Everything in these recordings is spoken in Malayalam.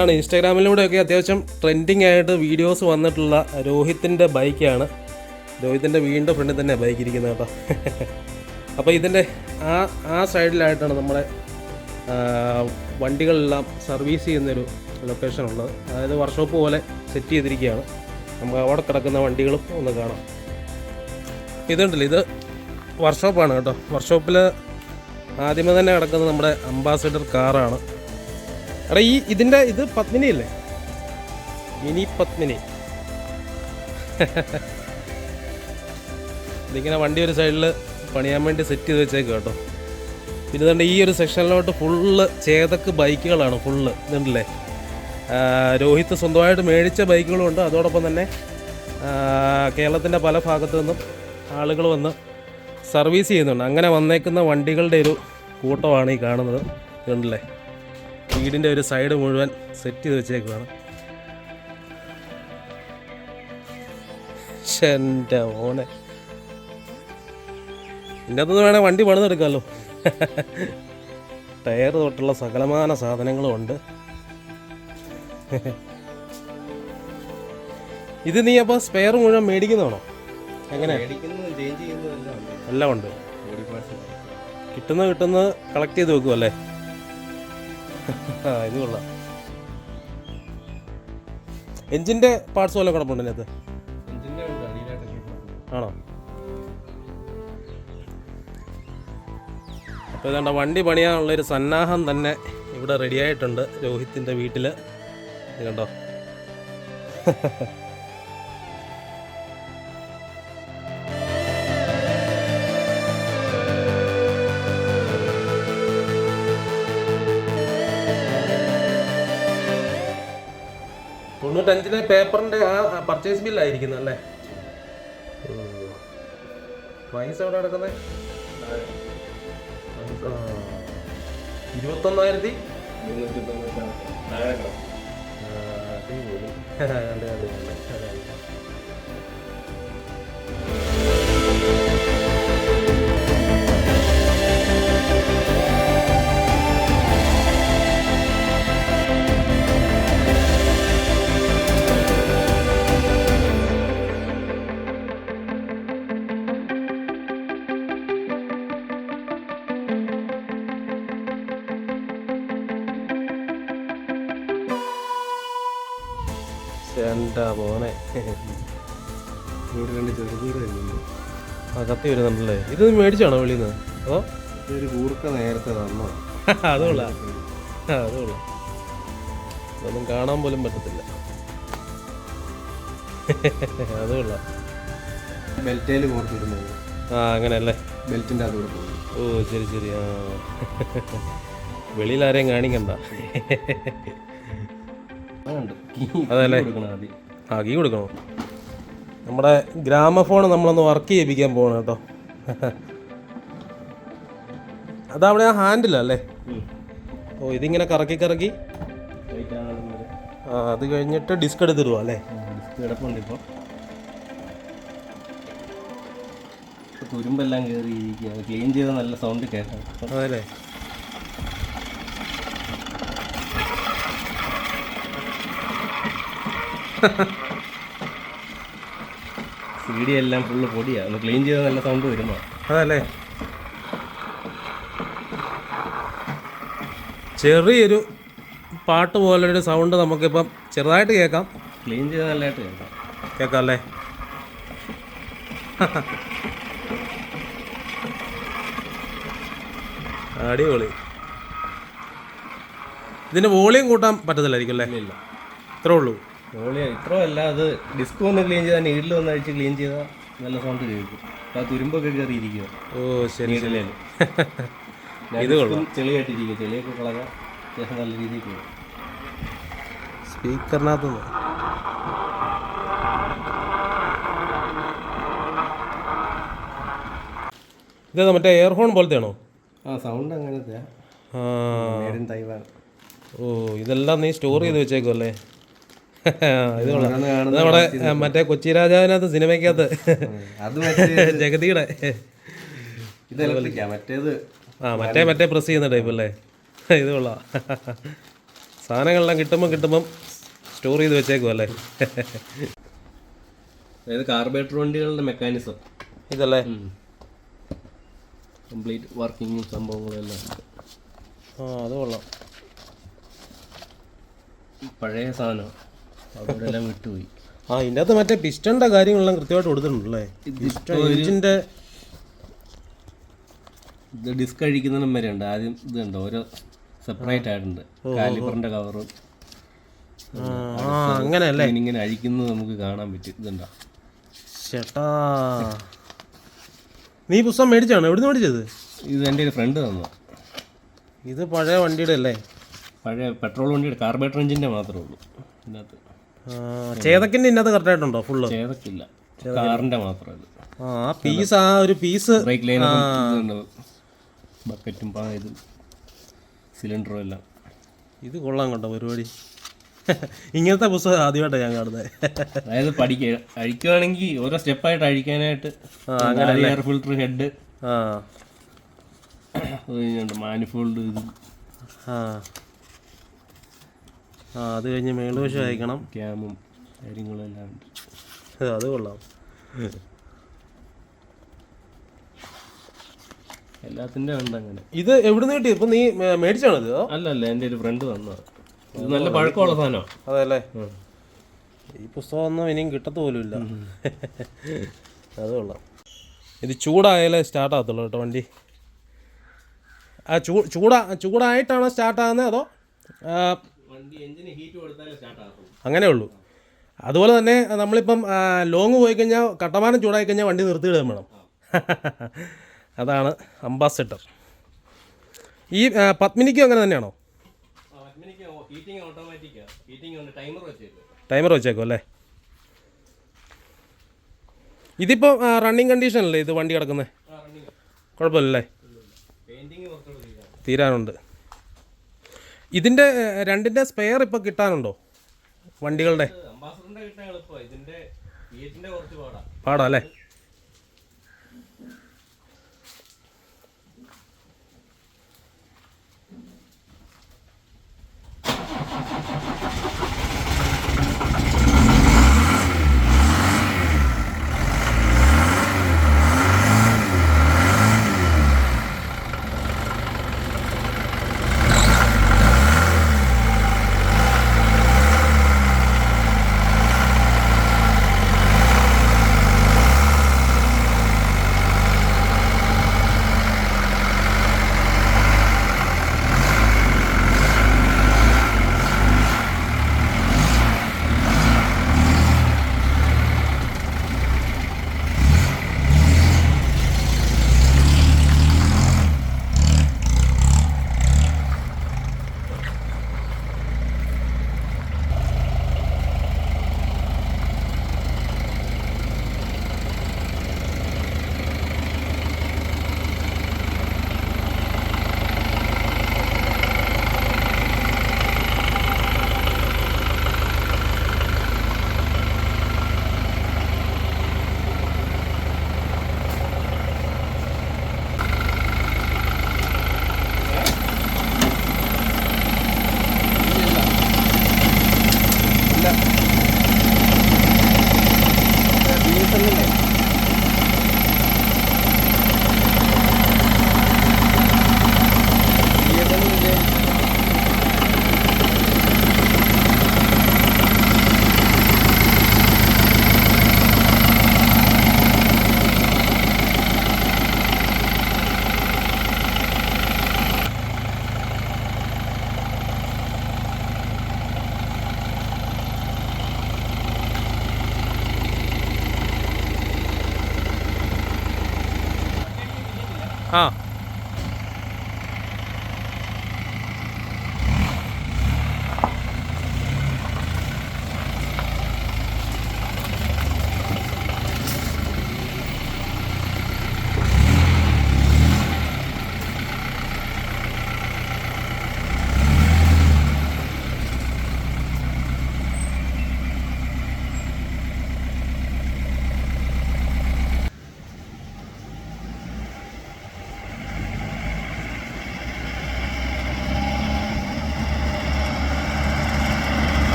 ഇതാണ് ഇൻസ്റ്റാഗ്രാമിലൂടെയൊക്കെ അത്യാവശ്യം ട്രെൻഡിങ് ആയിട്ട് വീഡിയോസ് വന്നിട്ടുള്ള രോഹിത്തിന്റെ ബൈക്കാണ്. രോഹിത്തിന്റെ വീടിന്റെ ഫ്രണ്ടിൽ തന്നെ ബൈക്ക് ഇരിക്കുന്നത് കേട്ടോ. അപ്പോൾ ഇതിന്റെ ആ ആ സൈഡിലായിട്ടാണ് നമ്മുടെ വണ്ടികളെല്ലാം സർവീസ് ചെയ്യുന്നൊരു ലൊക്കേഷൻ ഉള്ളത്. അതായത് വർക്ക്ഷോപ്പ് പോലെ സെറ്റ് ചെയ്തിരിക്കുകയാണ്. നമുക്ക് അവിടെ കിടക്കുന്ന വണ്ടികളും ഒന്ന് കാണാം. ഇതുണ്ടല്ലോ ഇത് വർക്ക്ഷോപ്പാണ് കേട്ടോ. വർക്ക്ഷോപ്പിൽ ആദ്യമേ തന്നെ കിടക്കുന്നത് നമ്മുടെ അംബാസിഡർ കാറാണ് എടാ ഈ ഇതിന്റെ ഇത് പത്മിനി അല്ലേ മിനി പത്മിനി. ഇതിങ്ങനെ വണ്ടി ഒരു സൈഡിൽ പണിയാൻ വേണ്ടി സെറ്റ് ചെയ്ത് വെച്ചേക്ക് കേട്ടോ. പിന്നെ തന്നെ ഈ ഒരു സെക്ഷനിലോട്ട് ഫുള്ള് ചേതക്ക് ബൈക്കുകളാണ് ഫുള്ള് ഇതുണ്ടല്ലേ? രോഹിത് സ്വന്തമായിട്ട് മേടിച്ച ബൈക്കുകളും ഉണ്ട്. അതോടൊപ്പം തന്നെ കേരളത്തിന്റെ പല ഭാഗത്തു നിന്നും ആളുകൾ വന്ന് സർവീസ് ചെയ്യുന്നുണ്ട്. അങ്ങനെ വന്നേക്കുന്ന വണ്ടികളുടെ ഒരു കൂട്ടമാണ് ഈ കാണുന്നത്. ഇതുണ്ടല്ലേ? വീടിന്റെ ഒരു സൈഡ് മുഴുവൻ സെറ്റ് ചെയ്ത് വെച്ചേക്കുവാണ്. എന്റെ മോനെ. ഇതിന്റെ അകത്തുനിന്ന് വേണേൽ വണ്ടി പണിതെടുക്കാമല്ലോ ടയർ തൊട്ടുള്ള സകലമാന സാധനങ്ങളും ഉണ്ട്. ഇത് നീ അപ്പോൾ സ്പെയർ മുഴുവൻ മേടിക്കുന്നതാണോ? എങ്ങനെ? എല്ലാം ഉണ്ട്. കിട്ടുന്ന കിട്ടുന്ന കളക്ട് ചെയ്ത് വെക്കും അല്ലേ ആ ഇത് കൊള്ളാം. എഞ്ചിന്റെ പാർട്സ് പോലെ കിടപ്പുണ്ട് അതിനകത്ത് ആണോ? അപ്പോൾ ഇതാണ്ട വണ്ടി പണിയാനുള്ള ഒരു സന്നാഹം തന്നെ ഇവിടെ റെഡി ആയിട്ടുണ്ട്. രോഹിത്തിന്റെ വീട്ടിൽ ഇത് കണ്ടോ? തൊണ്ണൂറ്റഞ്ചിലെ പേപ്പറിന്റെ ആ പർച്ചേസ് ബില്ലായിരിക്കുന്നു അല്ലേ? പൈസ എവിടെ കിടക്കുന്നത് ഇരുപത്തൊന്നായിരത്തി? അടിപൊളി. കണ്ട് കണ്ട് കണ്ട് പോനെ ഇവിടെ രണ്ട് ചെറുതൂര് ആ കത്തി വരുന്നുണ്ടല്ലേ ഇത് മേടിച്ചാണോ വെളിയിൽ നിന്ന് അതോ കൂർക്ക നേരത്തെ തന്നോ? അത് കൊള്ളാം ആ, അതൊന്നും കാണാൻ പോലും പറ്റത്തില്ല. അത് ബെൽറ്റേൽ ബെൽറ്റേൽ കോർത്തിരുന്നത് ആ അങ്ങനെയല്ലേ? ബെൽറ്റിന്റെ അത് ഓ ശരി ശരി. ആ. വെളിയിൽ ആരെയും കാണിക്കണ്ട. അതല്ലേ? ആ കീ കൊടുക്കണോ? നമ്മുടെ ഗ്രാമഫോൺ നമ്മളൊന്ന് വർക്ക് ചെയ്യിപ്പിക്കാൻ പോകണം കേട്ടോ. അതവിടെ ആ ഹാൻഡിലല്ലേ ഓ ഇതിങ്ങനെ കറക്കി കറക്കി? ആ അത് കഴിഞ്ഞിട്ട് ഡിസ്ക് എടുത്തിടുക അല്ലേ? ഡിസ്ക് കിടപ്പുണ്ട് ഇപ്പോൾ തുരുമ്പെല്ലാം കയറി ഇരിക്കുക ക്ലീൻ ചെയ്ത നല്ല സൗണ്ട് കേൾക്കാം. ഇപ്പം അതല്ലേ? സി ഡി എല്ലാം ഫുള്ള് പൊടിയാണ് ഒന്ന് ക്ലീൻ ചെയ്ത നല്ല സൗണ്ട് വരുമോ അതല്ലേ? ചെറിയൊരു പാട്ട് പോലൊരു സൗണ്ട് നമുക്കിപ്പം ചെറുതായിട്ട് കേൾക്കാം. ക്ലീൻ ചെയ്ത നല്ലതായിട്ട് കേൾക്കാം. കേൾക്കാം അല്ലേ അടിപൊളി. ഇതിന്റെ വോളിയം കൂട്ടാൻ പറ്റത്തില്ലായിരിക്കും അല്ലേ? ഇല്ല ഇത്രേ ഉള്ളൂ. ഓളിയ ഇത്ര അല്ല അത് ഡിസ്ക് ഒന്ന് ക്ലീൻ ചെയ്താൽ നീഡിൽ ഒന്ന് അഴിച്ച് ക്ലീൻ ചെയ്താൽ നല്ല സൗണ്ട് കേൾക്കും. ആ തുരുമ്പൊക്കെ കയറിയിരിക്കുക ഓ ശരി ഇത് കൊള്ളാം. ചെളിയായിട്ടിരിക്കുക ചെളിയൊക്കെ കളകാം അത്യാവശ്യം നല്ല രീതിയിൽ പോകും സ്പീക്കറിനകത്ത് ഇതേതാ മറ്റേ എയർ ഹോൺ പോലത്തെ ആണോ ആ. സൗണ്ട് അങ്ങനത്തെ ഓ ഇതെല്ലാം നീ സ്റ്റോർ ചെയ്ത് വെച്ചേക്കും അല്ലേ ഇത് നമ്മുടെ മറ്റേ കൊച്ചി രാജാവിനകത്ത് സിനിമയ്ക്കകത്ത്. ജഗതിയുടെ. ആ മറ്റേ മറ്റേ പ്രസ് ചെയ്യുന്ന ടൈപ്പ് അല്ലേ? ഇത് കൊള്ളാം. സാധനങ്ങളെല്ലാം കിട്ടുമ്പം കിട്ടുമ്പം സ്റ്റോർ ചെയ്ത് വെച്ചേക്കും അല്ലേ? അതായത് കാർബേറ്റർ വണ്ടികളുടെ മെക്കാനിസം ഇതല്ലേ? കംപ്ലീറ്റ് വർക്കിങ്ങും സംഭവങ്ങളെല്ലാം. ആ അത് കൊള്ളാം. പഴയ സാധനം. എല്ലാം വിട്ടുപോയി. ആ ഇതിന്റെ അകത്ത് മറ്റേ പിസ്റ്റണിന്റെ കാര്യങ്ങളെല്ലാം കൃത്യമായിട്ട് കൊടുത്തിട്ടുണ്ടല്ലേ? ഇത് ഡിസ്ക് അഴിക്കുന്നതിനും വരെ ഉണ്ട് ആദ്യം ഇതുണ്ട്. ഓരോ സെപ്പറേറ്റ് ആയിട്ടുണ്ട്. കാലിബറിന്റെ കവറും അങ്ങനെയല്ലേ? ഇങ്ങനെ അഴിക്കുന്നത് നമുക്ക് കാണാൻ പറ്റും. ഇതുണ്ടോ? ചേട്ടാ. നീ പുസ്തകം മേടിച്ചാണോ എവിടുന്ന് മേടിച്ചത്? ഇത് എന്റെ ഒരു ഫ്രണ്ട് തന്നു ഇത് പഴയ വണ്ടിയുടെ അല്ലേ പഴയ പെട്രോൾ വണ്ടിയുടെ കാർബേറ്റർ എഞ്ചിന്റെ മാത്രമേ ഉള്ളൂ. ഇതിനകത്ത്. ആ, ഇന്നത് കറക്റ്റ് കറക്റ്റായിട്ടുണ്ടോ ഫുള്ള് ചേതക്കില്ല. കാറിന്റെ മാത്രമേ ഇത്. ആ പീസ് ആ ഒരു പീസ് ബ്രേക്ക് ലൈൻ ബക്കറ്റും ഇതും. സിലിണ്ടറും എല്ലാം. ഇത് കൊള്ളാം കണ്ടോ പരിപാടി ഇങ്ങനത്തെ പുസ്തകം ആദ്യമായിട്ടാണ് ഞാൻ കാണുന്നത് അതായത് പഠിക്കുക അഴിക്കുവാണെങ്കിൽ ഓരോ സ്റ്റെപ്പായിട്ട് അഴിക്കാനായിട്ട് എയർ ഫിൽട്ടർ ഹെഡ് ആ. മാനിഫോൾഡ് ഇത്. ആ. ആ അത് കഴിഞ്ഞ് മേളുവശം അയക്കണം. ക്യാമും കാര്യങ്ങളും എല്ലാം ഉണ്ട് അത് കൊള്ളാം. എല്ലാത്തിന്റെ ഉണ്ട് അങ്ങനെ ഇത് എവിടുന്ന് കിട്ടി? ഇപ്പം നീ മേടിച്ചാണത്? അല്ല അല്ല എന്റെ ഒരു ഫ്രണ്ട് തന്നതാണ് ഇത് നല്ല പഴക്കമുള്ള സാധനമാണ് അതല്ലേ ഈ പുസ്തകമൊന്നും ഇനിയും കിട്ടത്ത പോലും ഇല്ല അത് കൊള്ളാം. ഇത് ചൂടായാലേ സ്റ്റാർട്ട് ആകത്തുള്ളൂ കേട്ടോ വണ്ടി. ആ ചൂ ചൂടാ ചൂടായിട്ടാണോ സ്റ്റാർട്ട് ആകുന്നത് അതോ അങ്ങനെ ഉള്ളൂ. അതുപോലെ തന്നെ നമ്മളിപ്പം ലോങ് പോയി കഴിഞ്ഞാൽ കട്ടമാനം ചൂടായി കഴിഞ്ഞാൽ വണ്ടി നിർത്തി നിർത്തിയിടുകയും വേണം. അതാണ് അംബാസഡർ ഈ പത്മിനിക്കും അങ്ങനെ തന്നെയാണോ? ടൈമർ വെച്ചേക്കും. അല്ലേ? ഇതിപ്പോൾ റണ്ണിങ് കണ്ടീഷനല്ലേ ഇത് വണ്ടി കിടക്കുന്നത്? കുഴപ്പമില്ലല്ലേ? തീരാനുണ്ട്. ഇതിന്റെ രണ്ടിന്റെ രണ്ടിന്റെ സ്പെയർ ഇപ്പോൾ കിട്ടാനുണ്ടോ? വണ്ടികളുടെ? പാടാ അല്ലേ?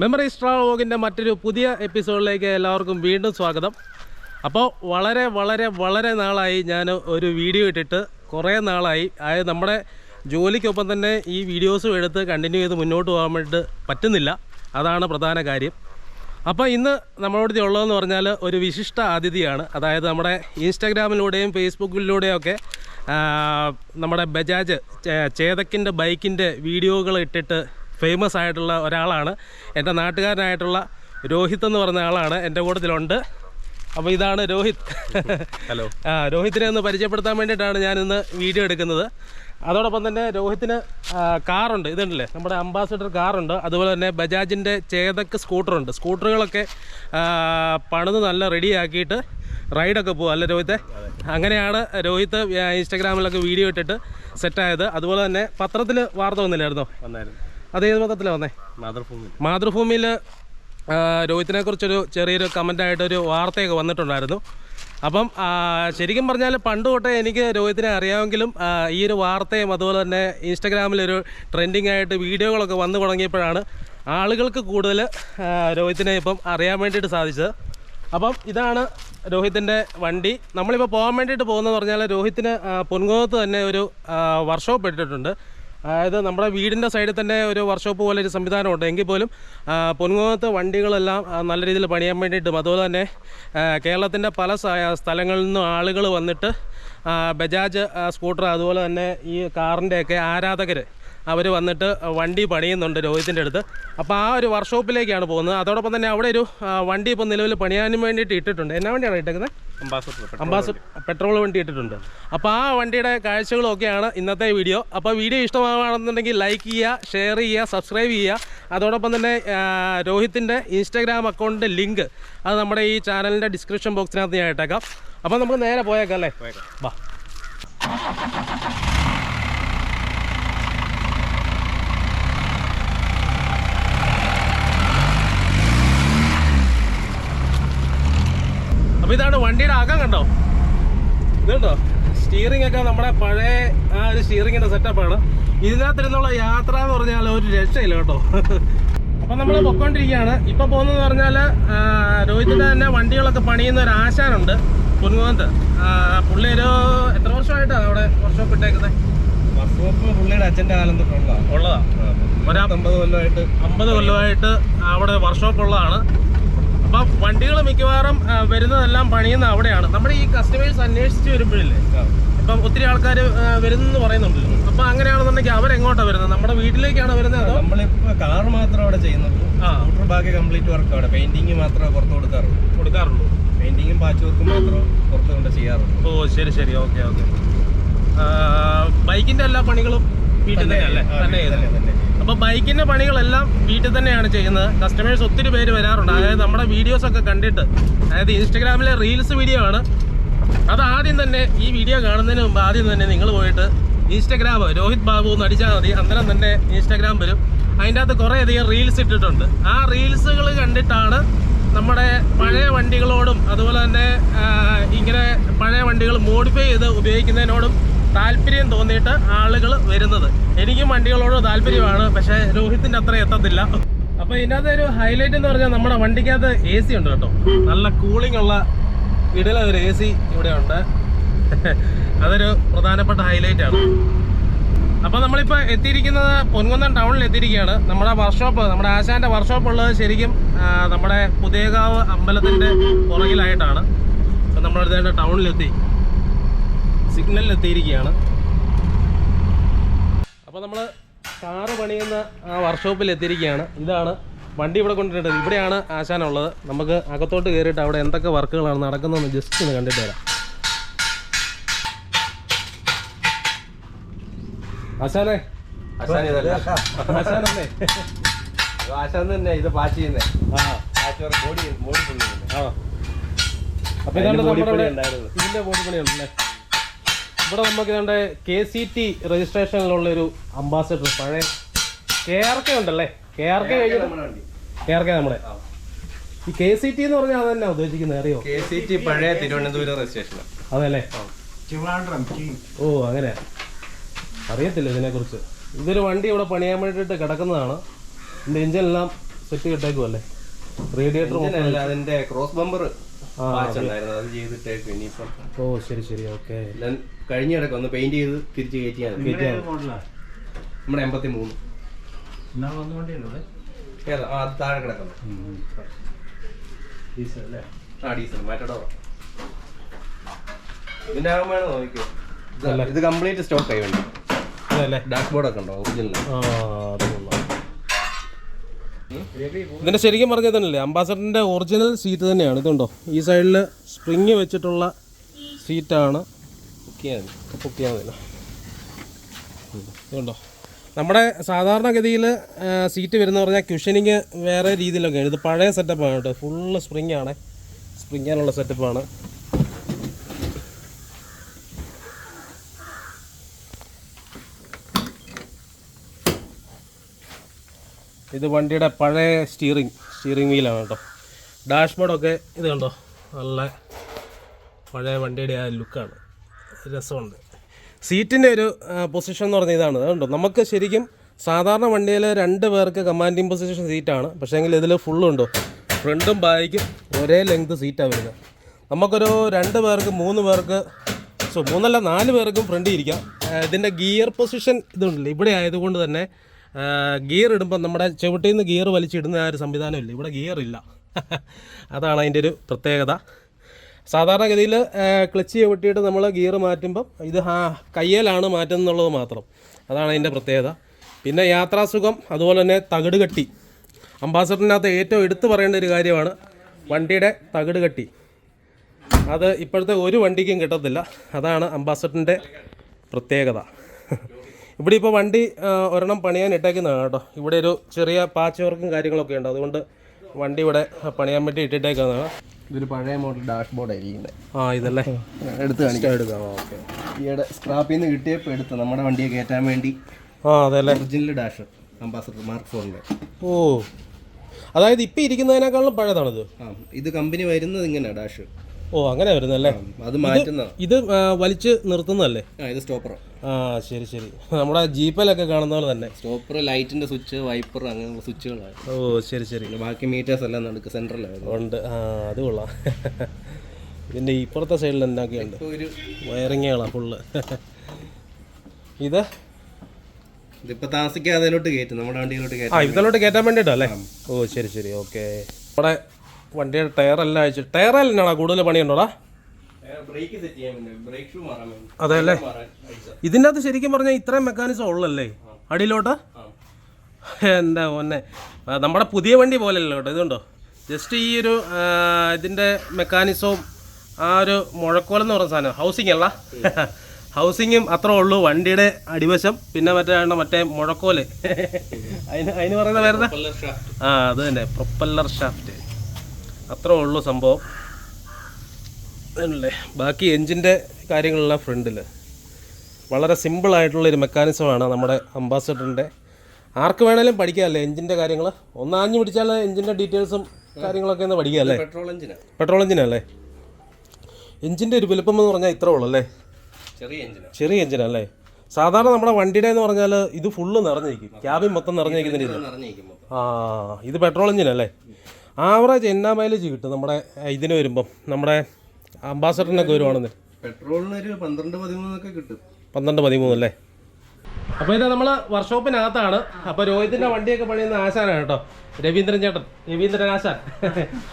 മെമ്മറി സ്ട്രാവോഗിന്റെ മറ്റൊരു പുതിയ എപ്പിസോഡിലേക്ക് എല്ലാവർക്കും വീണ്ടും സ്വാഗതം. അപ്പോൾ വളരെ വളരെ വളരെ നാളായി ഞാൻ ഒരു വീഡിയോ ഇട്ടിട്ട് കുറേ നാളായി. അതായത് നമ്മുടെ ജോലിക്കൊപ്പം തന്നെ ഈ വീഡിയോസും എടുത്ത് കണ്ടിന്യൂ ചെയ്ത് മുന്നോട്ട് പോകാൻ വേണ്ടിയിട്ട് പറ്റുന്നില്ല. അതാണ് പ്രധാന കാര്യം. അപ്പോൾ ഇന്ന് നമ്മളോട് ഉള്ളതെന്ന് പറഞ്ഞാൽ ഒരു വിശിഷ്ട അതിഥിയാണ്. അതായത് നമ്മുടെ ഇൻസ്റ്റാഗ്രാമിലൂടെയും ഫേസ്ബുക്കിലൂടെയും ഒക്കെ നമ്മുടെ ബജാജ് ചേതക്കിന്റെ ബൈക്കിന്റെ വീഡിയോകൾ ഇട്ടിട്ട് ഫേമസ് ആയിട്ടുള്ള ഒരാളാണ്. എന്റെ നാട്ടുകാരനായിട്ടുള്ള രോഹിത് എന്ന് പറഞ്ഞ ആളാണ് എന്റെ കൂട്ടത്തിലുണ്ട്. അപ്പോൾ ഇതാണ് രോഹിത്. ഹലോ. ആ രോഹിത്തിനെ ഒന്ന് പരിചയപ്പെടുത്താൻ വേണ്ടിയിട്ടാണ് ഞാനിന്ന് വീഡിയോ എടുക്കുന്നത്. അതോടൊപ്പം തന്നെ രോഹിത്തിന് കാറുണ്ട്. ഇതുണ്ടല്ലേ? നമ്മുടെ അംബാസിഡർ കാറുണ്ട്. അതുപോലെ തന്നെ ബജാജിന്റെ ചേതക്ക് സ്കൂട്ടറുണ്ട്. സ്കൂട്ടറുകളൊക്കെ പണിത് നല്ല റെഡിയാക്കിയിട്ട് റൈഡൊക്കെ പോകും അല്ലേ രോഹിത്തെ? അങ്ങനെയാണ് രോഹിത്ത് ഇൻസ്റ്റാഗ്രാമിലൊക്കെ വീഡിയോ ഇട്ടിട്ട് സെറ്റായത്. അതുപോലെ തന്നെ പത്രത്തിൽ വാർത്ത വന്നില്ലായിരുന്നോ? വന്നായിരുന്നു. അത് ഏത് പത്രത്തിലാണ് വന്നേ? മാതൃഭൂമി മാതൃഭൂമിയിൽ രോഹിത്തിനെ കുറിച്ചൊരു ചെറിയൊരു കമന്റായിട്ടൊരു വാർത്തയൊക്കെ വന്നിട്ടുണ്ടായിരുന്നു. അപ്പം ശരിക്കും പറഞ്ഞാൽ പണ്ട് തൊട്ടേ എനിക്ക് രോഹിത്തിനെ അറിയാമെങ്കിലും ഈ ഒരു വാർത്തയും അതുപോലെ തന്നെ ഇൻസ്റ്റഗ്രാമിലൊരു ട്രെൻഡിങ് ആയിട്ട് വീഡിയോകളൊക്കെ വന്നു തുടങ്ങിയപ്പോഴാണ് ആളുകൾക്ക് കൂടുതൽ രോഹിത്തിനെ ഇപ്പം അറിയാൻ വേണ്ടിയിട്ട് സാധിച്ചത്. അപ്പം ഇതാണ് രോഹിത്തിന്റെ വണ്ടി. നമ്മളിപ്പോൾ പോകാൻ വേണ്ടിയിട്ട് പോകുന്നതെന്ന് പറഞ്ഞാൽ രോഹിത്തിന് പൊൻകോത്ത് പൊൻകുന്നത്ത് തന്നെ ഒരു വർക്ക്ഷോപ്പ് ഇട്ടിട്ടുണ്ട്. അതായത് നമ്മുടെ വീടിന്റെ സൈഡിൽ തന്നെ ഒരു വർക്ക്ഷോപ്പ് പോലെ ഒരു സംവിധാനമുണ്ട്. എങ്കിൽ പോലും പൊൻകുന്നത്ത് വണ്ടികളെല്ലാം നല്ല രീതിയിൽ പണിയാൻ വേണ്ടിയിട്ടും അതുപോലെ തന്നെ കേരളത്തിന്റെ പല സ്ഥലങ്ങളിൽ നിന്നും ആളുകൾ വന്നിട്ട് ബജാജ് സ്കൂട്ടർ അതുപോലെ തന്നെ ഈ കാറിന്റെയൊക്കെ ആരാധകർ അവർ വന്നിട്ട് വണ്ടി പണിയുന്നുണ്ട് രോഹിത്തിന്റെ അടുത്ത്. അപ്പോൾ ആ ഒരു വർക്ക്ഷോപ്പിലേക്കാണ് പോകുന്നത്. അതോടൊപ്പം തന്നെ അവിടെ ഒരു വണ്ടി ഇപ്പോൾ നിലവിൽ പണിയാനും വേണ്ടിയിട്ട് ഇട്ടിട്ടുണ്ട്. എന്നാ വണ്ടിയാണ് ഇട്ടേക്കുന്നത്? അംബാസഡർ അംബാസഡർ പെട്രോൾ വണ്ടി ഇട്ടിട്ടുണ്ട്. അപ്പോൾ ആ വണ്ടിയുടെ കാഴ്ചകളൊക്കെയാണ് ഇന്നത്തെ വീഡിയോ. അപ്പോൾ വീഡിയോ ഇഷ്ടമാവുകയാണെന്നുണ്ടെങ്കിൽ ലൈക്ക് ചെയ്യുക ഷെയർ ചെയ്യുക സബ്സ്ക്രൈബ് ചെയ്യുക. അതോടൊപ്പം തന്നെ രോഹിത്തിന്റെ ഇൻസ്റ്റാഗ്രാം അക്കൗണ്ടിന്റെ ലിങ്ക് അത് നമ്മുടെ ഈ ചാനലിന്റെ ഡിസ്ക്രിപ്ഷൻ ബോക്സിനകത്ത് ഞാൻ ഇട്ടേക്കാം. അപ്പോൾ നമുക്ക് നേരെ പോയേക്കാം അല്ലേ? വാ. അപ്പോൾ ഇതാണ് വണ്ടിയുടെ അകം കണ്ടോ? ഇതുണ്ടോ? സ്റ്റിയറിംഗ് ഒക്കെ നമ്മുടെ പഴയ ആ ഒരു സ്റ്റിയറിങ്ങിന്റെ സെറ്റപ്പാണ് ഇതിനകത്തിരുന്നുള്ള യാത്ര എന്ന് പറഞ്ഞാൽ ഒരു രക്ഷയില്ല കേട്ടോ. അപ്പൊ നമ്മൾ പൊക്കോണ്ടിരിക്കുകയാണ്. ഇപ്പൊ പോകുന്നതെന്ന് പറഞ്ഞാൽ രോഹിത്തിന്റെ തന്നെ വണ്ടികളൊക്കെ പണിയുന്ന ഒരു ആശാനുണ്ട്. പൊന്നുകുന്നത്ത് പുള്ളി ഒരു എത്ര വർഷമായിട്ടാണ് അവിടെ വർക്ക്ഷോപ്പ് ഇട്ടേക്കുന്നത് വർക്ക്ഷോപ്പ് പുള്ളിയുടെ അച്ഛന്റെ കാലം തൊട്ടുള്ള ഉള്ളതാ. ഒരാ അമ്പത് കൊല്ലമായിട്ട് അമ്പത് കൊല്ലമായിട്ട് അവിടെ വർക്ക്ഷോപ്പ് ഉള്ളതാണ്. അപ്പം വണ്ടികൾ മിക്കവാറും വരുന്നതെല്ലാം പണിയുന്ന അവിടെയാണ്. നമ്മുടെ ഈ കസ്റ്റമേഴ്സ് അന്വേഷിച്ച് വരുമ്പോഴില്ലേ ഇപ്പം ഒത്തിരി ആൾക്കാർ വരുന്നെന്ന് പറയുന്നുണ്ടല്ലോ അപ്പം അങ്ങനെയാണെന്നുണ്ടെങ്കിൽ അവരെങ്ങോട്ടാണ് വരുന്നത്? നമ്മുടെ വീട്ടിലേക്കാണ് വരുന്നത് നമ്മളിപ്പോ കാർ മാത്രം അവിടെ ചെയ്യുന്നുള്ളൂ. ആ. സ്കൂട്ടർ ബാക്കി കംപ്ലീറ്റ് വർക്ക് അവിടെ. പെയിന്റിങ് മാത്രമേ പുറത്ത് കൊടുക്കാറുള്ളൂ. കൊടുക്കാറുള്ളൂ. പെയിന്റിങ്ങും പാച്ച് വർക്കും മാത്രം പുറത്ത് കൊണ്ട് ചെയ്യാറുള്ളൂ. ഓ ശരി ശരി. Okay okay. ബൈക്കിന്റെ എല്ലാ പണികളും വീട്ടിൽ അല്ലേ തന്നെ വീട്ടിൽ തന്നെ, തന്നെ. അപ്പൊ ബൈക്കിന്റെ പണികളെല്ലാം വീട്ടിൽ തന്നെയാണ് ചെയ്യുന്നത്. കസ്റ്റമേഴ്സ് ഒത്തിരി പേര് വരാറുണ്ട്. അതായത് നമ്മുടെ വീഡിയോസ് ഒക്കെ കണ്ടിട്ട്. അതായത് ഇൻസ്റ്റഗ്രാമിലെ റീൽസ് വീഡിയോ ആണ്. അത് ആദ്യം തന്നെ ഈ വീഡിയോ കാണുന്നതിന് മുമ്പ് ആദ്യം തന്നെ നിങ്ങൾ പോയിട്ട് ഇൻസ്റ്റഗ്രാം രോഹിത് ബാബു എന്ന് അടിച്ചാൽ മതി. അന്നേരം തന്നെ ഇൻസ്റ്റഗ്രാം വരും. അതിന്റെ അകത്ത് കുറേ അധികം റീൽസ് ഇട്ടിട്ടുണ്ട്. ആ റീൽസുകൾ കണ്ടിട്ടാണ് നമ്മുടെ പഴയ വണ്ടികളോടും അതുപോലെ തന്നെ ഇങ്ങനെ പഴയ വണ്ടികൾ മോഡിഫൈ ചെയ്ത് ഉപയോഗിക്കുന്നതിനോടും താല്പര്യം തോന്നിയിട്ട് ആളുകൾ വരുന്നത്. എനിക്കും വണ്ടികളോട് താല്പര്യമാണ്. പക്ഷേ രോഹിത്തിന്റെ അത്ര എത്തത്തില്ല. അപ്പോൾ ഇതിനകത്ത് ഒരു ഹൈലൈറ്റ് എന്ന് പറഞ്ഞാൽ നമ്മുടെ വണ്ടിക്കകത്ത് എ സി ഉണ്ട് കേട്ടോ. നല്ല കൂളിംഗ് ഉള്ള ഇടല ഒരു എ സി ഇവിടെ ഉണ്ട് അതൊരു പ്രധാനപ്പെട്ട ഹൈലൈറ്റ് ആണ്. അപ്പോൾ നമ്മളിപ്പോൾ എത്തിയിരിക്കുന്നത് പൊൻകുന്നം ടൗണിൽ എത്തിയിരിക്കുകയാണ്. നമ്മുടെ വർക്ക്ഷോപ്പ് നമ്മുടെ ആശാന്റെ വർക്ക്ഷോപ്പ് ഉള്ളത് ശരിക്കും നമ്മുടെ പുതിയകാവ് അമ്പലത്തിന്റെ പുറകിലായിട്ടാണ്. അപ്പോൾ നമ്മളടുത്തേണ്ട ടൗണിലെത്തി സിഗ്നലിൽ എത്തിയിരിക്കുകയാണ്. അപ്പോൾ നമ്മൾ കാറ് പണിയുന്ന ആ വർക്ക്ഷോപ്പിൽ എത്തിയിരിക്കുകയാണ്. ഇതാണ് വണ്ടി ഇവിടെ കൊണ്ടിട്ടുണ്ട് ഇവിടെയാണ് ആശാനുള്ളത് നമുക്ക് അകത്തോട്ട് കയറിയിട്ട് അവിടെ എന്തൊക്കെ വർക്കുകളാണ് നടക്കുന്നതെന്ന് ജസ്റ്റ് ഒന്ന് കണ്ടിട്ട് വരാം. ആശാനെ. ആശാൻ ഇതല്ല. ആശാനല്ലേ? ആശാൻ തന്നെ ഇത് പാച്ച് ചെയ്യുന്നേ. ആ. പാച്ച് ബോഡി ബോഡി ഫുള്ള് ആ. അപ്പൊ ഇതാണ് നമ്മുടെ. ഇതിന്റെ ബോഡി പണിയുണ്ടല്ലേ ഇവിടെ നമുക്ക് ഇതാണ്ട് കെ സി ടി രജിസ്ട്രേഷനിലുള്ള ഒരു അംബാസഡർ പഴയ കെ ആർ കെ ഉണ്ടല്ലേ? കെ ആർ കെ നമ്മുടെ വണ്ടി. കെ ആർ കെ നമ്മുടെ. ഈ കെ സി ടി എന്ന് പറഞ്ഞാൽ അതന്നെ ഉദ്ദേശിക്കുന്നത് അറിയോ? കെ സി ടി പഴയ തിരുവനന്തപുരം രജിസ്ട്രേഷൻ അതല്ലേ? ഓ അങ്ങനെ. അറിയത്തില്ല ഇതിനെക്കുറിച്ച്. ഇതൊരു വണ്ടി ഇവിടെ പണിയാൻ വേണ്ടിയിട്ട് കിടക്കുന്നതാണ്. ഇതിന്റെ എഞ്ചിനെല്ലാം സെറ്റ് കിട്ടേക്കുമല്ലേ റേഡിയേറ്റർ അല്ല അതിന്റെ ക്രോസ് ബമ്പർ ഉണ്ടായിരുന്നു അത്. ചെയ്തിട്ടേക്ക് ഇനിയിപ്പം ഓ ശരി ശരി ഓക്കെ. എല്ലാം കഴിഞ്ഞ കിടക്കും ഒന്ന് പെയിന്റ് ചെയ്ത് തിരിച്ച് കയറ്റിയാണ്. നമ്മുടെ എൺപത്തി മൂന്ന് ഏതാ? ആ താഴെ കിടക്കുന്നു. ആ ഡീസൽ. മാറ്റടോ ഇതിന്റെ ആകുമ്പോഴാണ് നോക്കിയോ ഇത് കംപ്ലീറ്റ് സ്റ്റോക്ക് ആയി വേണ്ടി ഡാഷ്ബോർഡ് ഡാഷ് ബോർഡ് ഒക്കെ ഉണ്ടോ ഒറിജിനൽ ഇതിന്റെ ശരിക്കും പറഞ്ഞാൽ തന്നെയല്ലേ അംബാസഡറിന്റെ ഒറിജിനൽ സീറ്റ് തന്നെയാണ്. ഇതുണ്ടോ? ഈ സൈഡിൽ സ്പ്രിങ് വെച്ചിട്ടുള്ള സീറ്റാണ് ഇതുണ്ടോ? നമ്മുടെ സാധാരണഗതിയിൽ സീറ്റ് വരുന്ന പറഞ്ഞാൽ ക്യുഷനിങ് വേറെ രീതിയിലൊക്കെയാണ് ഇത് പഴയ സെറ്റപ്പാണ് കേട്ടോ. ഫുള്ള് സ്പ്രിങ് ആണ്. സ്പ്രിങ്ങാനുള്ള സെറ്റപ്പാണ് ഇത് വണ്ടിയുടെ പഴയ സ്റ്റീറിങ് സ്റ്റിയറിംഗ് വീലാണ് കേട്ടോ. ഡാഷ്ബോർഡൊക്കെ ഇത് കണ്ടോ? നല്ല പഴയ വണ്ടിയുടെ ആ ലുക്കാണ് രസമുണ്ട്. സീറ്റിന്റെ ഒരു പൊസിഷൻ എന്ന് പറഞ്ഞാൽ ഇതാണ്. അതുകൊണ്ടോ നമുക്ക് ശരിക്കും സാധാരണ വണ്ടിയിൽ രണ്ട് പേർക്ക് കമാൻഡിങ് പൊസിഷൻ സീറ്റാണ് പക്ഷേ എങ്കിൽ ഇതിൽ ഫുള്ളുണ്ടോ ഫ്രണ്ടും ബാക്കും ഒരേ ലെങ്ത് സീറ്റാണ് വരുന്നത്. നമുക്കൊരു രണ്ട് പേർക്ക് മൂന്ന് പേർക്ക് സോ മൂന്നല്ല നാല് പേർക്കും ഫ്രണ്ടിൽ ഇരിക്കാം. ഇതിന്റെ ഗിയർ പൊസിഷൻ ഇതുണ്ടല്ലോ. ഇവിടെ ആയതുകൊണ്ട് തന്നെ ഗിയർ ഇടുമ്പോൾ നമ്മുടെ ചവിട്ടിൽ നിന്ന് ഗിയർ വലിച്ചിടുന്ന ആ ഒരു സംവിധാനമില്ല. ഇവിടെ ഗിയർ ഇല്ല. അതാണ് അതിന്റെ ഒരു പ്രത്യേകത. സാധാരണഗതിയിൽ ക്ലച്ച് ചവിട്ടിയിട്ട് നമ്മൾ ഗിയർ മാറ്റുമ്പം ഇത് കയ്യേലാണ് മാറ്റുന്നുള്ളത് മാത്രം. അതാണ് അതിന്റെ പ്രത്യേകത. പിന്നെ യാത്രാസുഖം അതുപോലെ തന്നെ തകിട് കെട്ടി. അംബാസഡറിനകത്ത് ഏറ്റവും എടുത്തു പറയേണ്ട ഒരു കാര്യമാണ് വണ്ടിയുടെ തകിട് കെട്ടി. അത് ഇപ്പോഴത്തെ ഒരു വണ്ടിക്കും കിട്ടത്തില്ല. അതാണ് അംബാസഡറിന്റെ പ്രത്യേകത. ഇവിടെ ഇപ്പോൾ വണ്ടി ഒരെണ്ണം പണിയാൻ ഇട്ടേക്കുന്നതാണ് കേട്ടോ. ഇവിടെ ഒരു ചെറിയ പാച്ച് വർക്കും കാര്യങ്ങളൊക്കെ ഉണ്ട്. അതുകൊണ്ട് വണ്ടി ഇവിടെ പണിയാൻ വേണ്ടി ഇട്ടിട്ടേക്കുന്നതാണ്. ഇതൊരു പഴയ മോഡൽ ഡാഷ് ബോർഡ് ആയിരിക്കുന്നത് ആ ഇതല്ലേ? എടുത്ത് കാണിക്കാം. എടുക്കാം. ഓക്കെ. ഈയിടെ സ്ക്രാപ്പിൽ നിന്ന് കിട്ടിയപ്പോൾ എടുത്ത് നമ്മുടെ വണ്ടിയെ കയറ്റാൻ വേണ്ടി ആ അതല്ലേ? ഒറിജിനൽ ഡാഷ് അംബാസഡർ മാർക്ക് ഫോറിന്റെ ഓ. അതായത് ഇപ്പം ഇരിക്കുന്നതിനേക്കാളും പഴയതാണിത്. ആ ഇത് കമ്പനി വരുന്നത് ഇങ്ങനെ ഡാഷ് ഓ അങ്ങനെ വരുന്നല്ലേ അത് മാറ്റുന്ന ഇത് വലിച്ചു നിർത്തുന്നതല്ലേ? ആ ഇത് സ്റ്റോപ്പർ ആ ശരി ശരി. നമ്മുടെ ജീപ്പിലൊക്കെ കാണുന്ന പോലെ തന്നെ. സ്റ്റോപ്പർ ലൈറ്റിന്റെ സ്വിച്ച് വൈപ്പർ അങ്ങനെ സ്വിച്ചുകളാണ് ഓ ശരി ശരി. ബാക്കി മീറ്റേഴ്സ് എല്ലാം നടക്കുക സെൻട്രലായിരുന്നു ഉണ്ട്. ആ അത് കൊള്ളാം. ഇതിന്റെ ഇപ്പുറത്തെ സൈഡിൽ എന്തൊക്കെയുണ്ട്? വയറിങ്ങുകളാണ് ഫുള്ള് ഇത്? ഇതിപ്പോൾ താമസിക്കാതെ അതിലോട്ട് കയറ്റും. നമ്മുടെ വണ്ടിയിലോട്ട് ആ കയറ്റും ഇതിലോട്ട് കയറ്റാൻ വേണ്ടിയിട്ടല്ലേ? ഓ ശരി ശരി. ഓക്കെ നമ്മുടെ വണ്ടിയുടെ ടയറെല്ലാം അയച്ചു ടയറെല്ലാം കൂടുതൽ പണിയുണ്ടോടാ? അതെ അല്ലേ? ഇതിന്റെ അകത്ത് ശരിക്കും പറഞ്ഞാൽ ഇത്രയും മെക്കാനിസം ഉള്ളല്ലേ? അടിയിലോട്ട്? എന്താ മോനെ? നമ്മുടെ പുതിയ വണ്ടി പോലെയല്ലോ കേട്ടോ ഇതുണ്ടോ? ജസ്റ്റ് ഈ ഒരു ഇതിന്റെ മെക്കാനിസവും ആ ഒരു മുഴക്കോലെന്ന് പറഞ്ഞ സാധനം ഹൗസിംഗ് അല്ല? ഹൗസിങ്ങും അത്ര ഉള്ളൂ വണ്ടിയുടെ അടിവശം പിന്നെ മറ്റേ മറ്റേ മുഴക്കോൽ. അതിന് അതിന് പറയുന്ന വരുന്ന. ആ അത് തന്നെ പ്രൊപ്പല്ലർ ഷാഫ്റ്റ് അത്രേ ഉള്ളൂ സംഭവം. അല്ലേ ബാക്കി എൻജിന്റെ കാര്യങ്ങളെല്ലാം ഫ്രണ്ടിൽ വളരെ സിമ്പിളായിട്ടുള്ളൊരു മെക്കാനിസമാണ് നമ്മുടെ അംബാസഡറിന്റെ ആർക്ക് വേണേലും പഠിക്കാമല്ലേ എൻജിന്റെ കാര്യങ്ങൾ ഒന്ന് ആഞ്ഞു പിടിച്ചാൽ എൻജിന്റെ ഡീറ്റെയിൽസും കാര്യങ്ങളൊക്കെ ഒന്ന് പഠിക്കാമല്ലേ പെട്രോൾ എഞ്ചിനാണ് പെട്രോൾ എഞ്ചിനല്ലേ എൻജിന്റെ ഒരു വലുപ്പം എന്ന് പറഞ്ഞാൽ ഇത്രേ ഉള്ളൂ അല്ലേ? ചെറിയ എഞ്ചിൻ ചെറിയ എഞ്ചിനല്ലേ സാധാരണ നമ്മുടെ വണ്ടിയുടെ എന്ന് പറഞ്ഞാൽ ഇത് ഫുള്ള് നിറഞ്ഞിരിക്കും. ക്യാബിൻ മൊത്തം നിറഞ്ഞിരിക്കുന്ന രീതി ആ ഇത് പെട്രോൾ എഞ്ചിനല്ലേ ആവറേജ് എന്നാ മൈലേജ് കിട്ടും? നമ്മുടെ ഇതിന് വരുമ്പം. നമ്മുടെ അംബാസഡറിനൊക്കെ വരുവാണെന്ന്. പെട്രോളിന് ഒരു പന്ത്രണ്ട് പതിമൂന്നൊക്കെ കിട്ടും. പന്ത്രണ്ട് പതിമൂന്ന് അല്ലേ? അപ്പോൾ ഇത് നമ്മൾ വർക്ക്ഷോപ്പിനകത്താണ് അപ്പോൾ രോഹിത്തിന്റെ വണ്ടിയൊക്കെ പണിയുന്ന ആശാനാണ് കേട്ടോ. രവീന്ദ്രൻ ചേട്ടൻ. രവീന്ദ്രൻ ആശാൻ.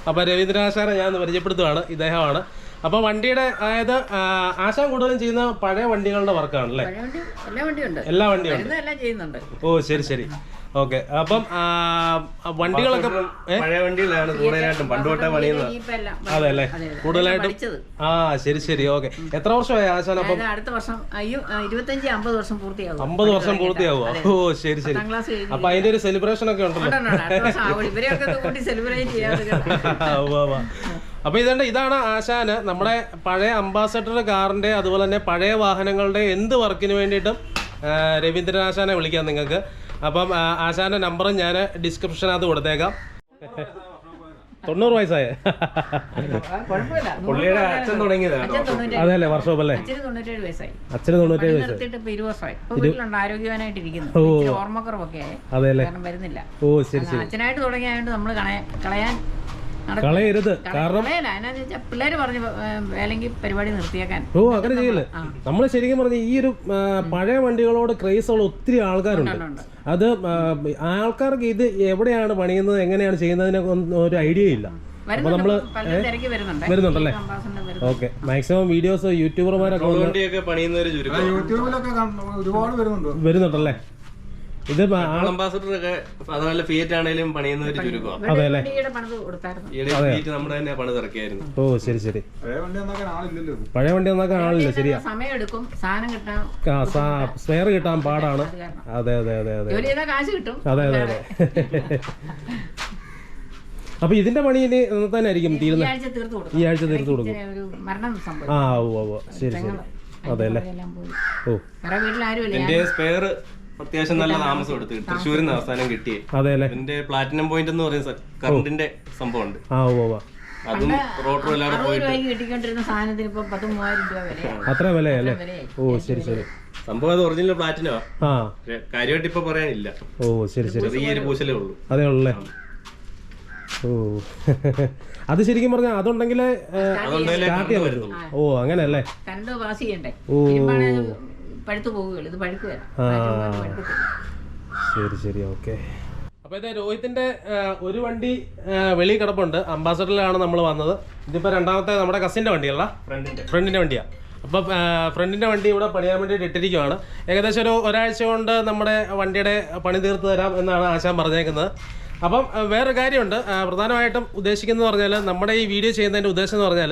അപ്പോൾ രവീന്ദ്രൻ ആശാനെ ഞാൻ പരിചയപ്പെടുത്തുവാണ്. പരിചയപ്പെടുത്തുകയാണ് ഇദ്ദേഹമാണ്. അപ്പോൾ വണ്ടിയുടെ അതായത് ആശാൻ കൂടുതലും ചെയ്യുന്ന പഴയ വണ്ടികളുടെ വർക്കാണ് അല്ലേ പഴയ വണ്ടി എല്ലാ വണ്ടിയും ഉണ്ട്. ഇതെല്ലാം ചെയ്യുന്നുണ്ട്. ഓ ശരി ശരി. ഓക്കെ. അപ്പം വണ്ടികളൊക്കെ പഴയ വണ്ടികളാണ് കൂടുതലായിട്ടും പണ്ട് തൊട്ടേ പണിയുന്നത്. അതെ അല്ലേ. കൂടുതലായിട്ടും ആ ശരി ശരി. ഓക്കെ. എത്ര വർഷമായി ആശാൻ അപ്പം? അടുത്ത വർഷം ഇരുപത്തഞ്ച് അമ്പത് വർഷം പൂർത്തിയാവും. അമ്പത് വർഷം പൂർത്തിയാവുക ഓ ശരി ശരി. അപ്പൊ അതിന്റെ ഒരു സെലിബ്രേഷൻ ഒക്കെ ഉണ്ടല്ലോ. അപ്പൊ ഇതേണ്ട ഇതാണ് ആശാന് നമ്മുടെ പഴയ അംബാസഡർ കാറിന്റെ അതുപോലെ തന്നെ പഴയ വാഹനങ്ങളുടെ എന്ത് വർക്കിന് വേണ്ടിയിട്ടും രവീന്ദ്രനാശാനെ രവീന്ദ്രൻ ആശാനെ വിളിക്കാം നിങ്ങൾക്ക്. അപ്പം ആശാന്റെ നമ്പറും ഞാൻ ഡിസ്ക്രിപ്ഷനകത്ത് കൊടുത്തേക്കാം. തൊണ്ണൂറ് വയസ്സായ. പുള്ളിയുടെ അച്ഛൻ തുടങ്ങിയതാണ് അല്ലേ വർഷോപ്പ് അല്ലേ അച്ഛന് തൊണ്ണൂറ്റേഴ് വയസ്സായി. ഓർമ്മക്കുറവൊക്കെ ആയി. അതെ അല്ലേ കാരണം വരുന്നില്ല. ഓ ശരി ശരി. അച്ഛനായിട്ട് തുടങ്ങിയായോണ്ട് നമ്മൾ കളയാൻ കളയരുത്. കാരണം പിള്ളേര് പറഞ്ഞു അല്ലെങ്കിൽ പരിപാടി നിർത്തിയേക്കാൻ. ഓ അങ്ങനെ ചെയ്യല്ലേ? നമ്മൾ ശരിക്കും പറഞ്ഞ ഈ ഒരു പഴയ വണ്ടികളോട് ക്രേസ് ഉള്ള ഒത്തിരി ആൾക്കാരുണ്ട്. ഉണ്ട്. അത് ആ, ആൾക്കാർക്ക് ഇത് എവിടെയാണ് പണിയുന്നത് എങ്ങനെയാണ് ചെയ്യുന്നതിനെ ഒരു ഐഡിയ ഇല്ല. അപ്പൊ നമ്മൾ തിരക്കി വരുന്നുണ്ട്. വരുന്നുണ്ടല്ലേ? ഓക്കെ. മാക്സിമം വീഡിയോസ് യൂട്യൂബർമാരൊക്കെ വരുന്നുണ്ടല്ലേ? ഇത് ഫിയറ്റ് ആണെങ്കിലും പണിയുന്നവര് ചുരുക്കമാണ് അതെ അല്ലേ? ഫിയറ്റ് നമ്മുടെ തന്നെ ഓ ശരി ശരി. പഴയ വണ്ടി ഒന്നൊക്കെ ആളില്ല ശരിയാ. സമയം എടുക്കും സാധനം കിട്ടാൻ സ്പെയർ കിട്ടാൻ പാടാണ്. അതെ അതെ അതെ അതെ അതെ അതെ. അതെ അപ്പൊ ഇതിന്റെ പണി ഇനി തന്നെ ആയിരിക്കും ഈ തീരുന്നത്? ആഴ്ച തീർത്ത് കൊടുക്കും ഈ ആഴ്ച തീർത്ത് കൊടുക്കും. ഒരു മരണം സംഭവിച്ചു. ആ ഓ ഓ ശരി ശരി. അതെ അല്ലേ? എല്ലാം പോയി. ഓ. വേറെ ആരും ഇല്ല എന്റെ സ്പെയർ അത്യാവശ്യം നല്ല താമസം എടുത്ത് തൃശ്ശൂരിൽ നിന്ന് അവസാനം കിട്ടിയേ. അതെ അല്ലേ എന്റെ പ്ലാറ്റിനം പോയിന്റ് എന്ന് പറയുന്ന കറണ്ടിന്റെ സംഭവമുണ്ട്. ആ ഓ അതും റോട്ടർ എല്ലാവരും അത്ര വിലയല്ലേ? ശരി ശരി. സംഭവം അത് ഒറിജിനൽ പ്ലാറ്റിനോ ആ. കാര്യമായിട്ട് ഇപ്പൊ പറയാനില്ല. ഓ ശരി ശരി. ചെറിയൊരു പൂശലേ ഉള്ളൂ. അതേ ഉള്ളേ ഓ. അത് ശരിക്കും പറഞ്ഞാൽ അതുണ്ടെങ്കിൽ സ്റ്റാർട്ട് ചെയ്യാൻ വരുന്നു ഓ അങ്ങനെയല്ലേ? ഓ. പഴുത്തു പോവുകയുള്ളൂ. ഇത് പഴുത്തു വരാം ശരി ശരി ഓക്കെ. അപ്പോൾ ഇത് രോഹിത്തിന്റെ ഒരു വണ്ടി വെളി വെളിയിൽ കിടപ്പുണ്ട്. അംബാസഡറിലാണ് നമ്മൾ വന്നത്. ഇതിപ്പോ രണ്ടാമത്തെ നമ്മുടെ കസിന്റെ വണ്ടിയല്ല? ഫ്രണ്ടിന്റെ ഫ്രണ്ടിന്റെ വണ്ടിയാണ് അപ്പോൾ ഫ്രണ്ടിന്റെ വണ്ടി ഇവിടെ പണിയാൻ വേണ്ടിയിട്ട് ഇട്ടിരിക്കുകയാണ് ഏകദേശം ഒരു ഒരാഴ്ച കൊണ്ട് നമ്മുടെ വണ്ടിയുടെ പണി തീർത്ത് തരാം എന്നാണ് ആശാൻ പറഞ്ഞേക്കുന്നത്. അപ്പം വേറൊരു കാര്യമുണ്ട്. പ്രധാനമായിട്ടും ഉദ്ദേശിക്കുന്നത് പറഞ്ഞാൽ നമ്മുടെ ഈ വീഡിയോ ചെയ്യുന്നതിന്റെ ഉദ്ദേശം എന്ന് പറഞ്ഞാൽ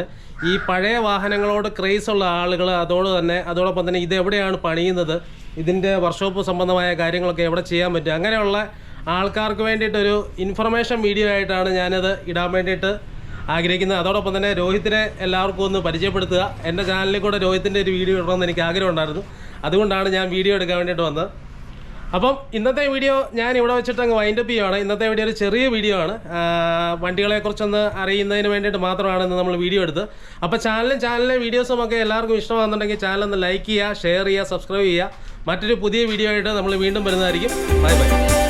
ഈ പഴയ വാഹനങ്ങളോട് ക്രേസ് ഉള്ള ആളുകൾ അതോട് തന്നെ അതോടൊപ്പം തന്നെ ഇത് എവിടെയാണ് പണിയുന്നത്? ഇതിന്റെ വർക്ക്ഷോപ്പ് സംബന്ധമായ കാര്യങ്ങളൊക്കെ എവിടെ ചെയ്യാൻ പറ്റും അങ്ങനെയുള്ള ആൾക്കാർക്ക് വേണ്ടിയിട്ടൊരു ഇൻഫർമേഷൻ വീഡിയോ ആയിട്ടാണ് ഞാനത് ഇടാൻ വേണ്ടിയിട്ട് ആഗ്രഹിക്കുന്നത്. അതോടൊപ്പം തന്നെ രോഹിത്തിനെ എല്ലാവർക്കും ഒന്ന് പരിചയപ്പെടുത്തുക. എന്റെ ചാനലിൽ കൂടെ രോഹിത്തിന്റെ ഒരു വീഡിയോ ഇടണമെന്ന് എനിക്ക് ആഗ്രഹമുണ്ടായിരുന്നു. അതുകൊണ്ടാണ് ഞാൻ വീഡിയോ എടുക്കാൻ വേണ്ടിയിട്ട് വന്നത്. അപ്പം ഇന്നത്തെ വീഡിയോ ഞാൻ ഇവിടെ വെച്ചിട്ട് അങ്ങ് വൈൻഡപ്പ് ചെയ്യുവാണ്. ഇന്നത്തെ വീഡിയോ ഒരു ചെറിയ വീഡിയോ ആണ്. വണ്ടികളെ വണ്ടികളെക്കുറിച്ചൊന്ന് അറിയുന്നതിന് വേണ്ടിയിട്ട് മാത്രമാണ് ഇന്ന് നമ്മൾ വീഡിയോ എടുത്ത് അപ്പോൾ ചാനലും ചാനലിലെ വീഡിയോസും ഒക്കെ എല്ലാവർക്കും ഇഷ്ടമാണെന്നുണ്ടെങ്കിൽ ചാനലൊന്ന് ലൈക്ക് ചെയ്യുക ഷെയർ ചെയ്യുക സബ്സ്ക്രൈബ് ചെയ്യുക. മറ്റൊരു പുതിയ വീഡിയോ ആയിട്ട് നമ്മൾ വീണ്ടും വരുന്നതായിരിക്കും. Bye bye